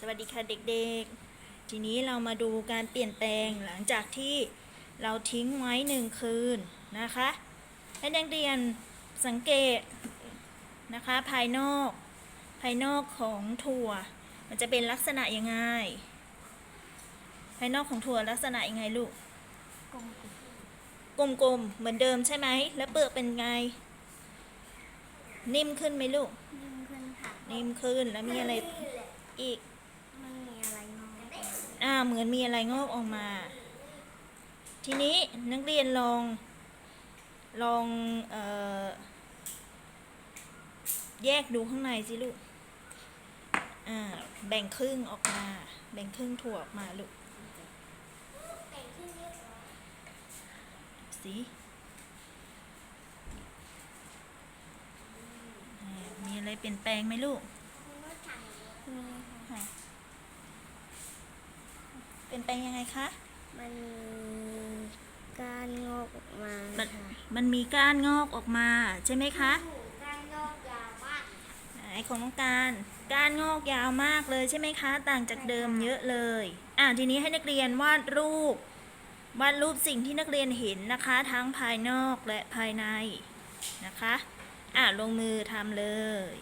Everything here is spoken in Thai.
สวัสดีค่ะเด็กๆ ทีนี้เรามาดูการเปลี่ยนแปลงหลังจากที่เราทิ้งไว้หนึ่งคืนนะคะให้นักเรียนสังเกตนะคะภายนอก ภายนอกของถั่ว มันจะเป็นลักษณะยังไง ภายนอกของถั่วลักษณะยังไงลูกกลมกลมๆเหมือนเดิมใช่ไหม แล้วเปลือกเป็นไง นิ่มขึ้นไหมลูกๆยิ่งขึ้นค่ะ นิ่มขึ้นแล้วมีอะไรอีก มันมีอะไรงอก อ่า เหมือนมีอะไรงอกออกมา ทีนี้นักเรียนลองลองเออแยกดูข้างในสิลูกอ่าแบ่งครึ่งออกมา แบ่งครึ่งถั่วออกมาลูกแต่งขึ้นเรียบร้อยสิอ่ามีอะไรเปลี่ยนแปลงไหมลูก คุณก็ถ่ายมีค่ะ ค่ะ เปลี่ยนแปลงยังไงคะ มันมีการงอกออกมามันค่ะมันมีก้านงอกออกมาใช่ไหมคะการงอกยาวมากไหนของน้องการก้านงอกยาวมากเลยใช่ไหมคะ ต่างจากเดิมเยอะเลย อ่าทีนี้ให้นักเรียนวาดรูป วาดรูปสิ่งที่นักเรียนเห็นนะคะ ทั้งภายนอกและภายในนะคะ อ่าลงมือทำเลย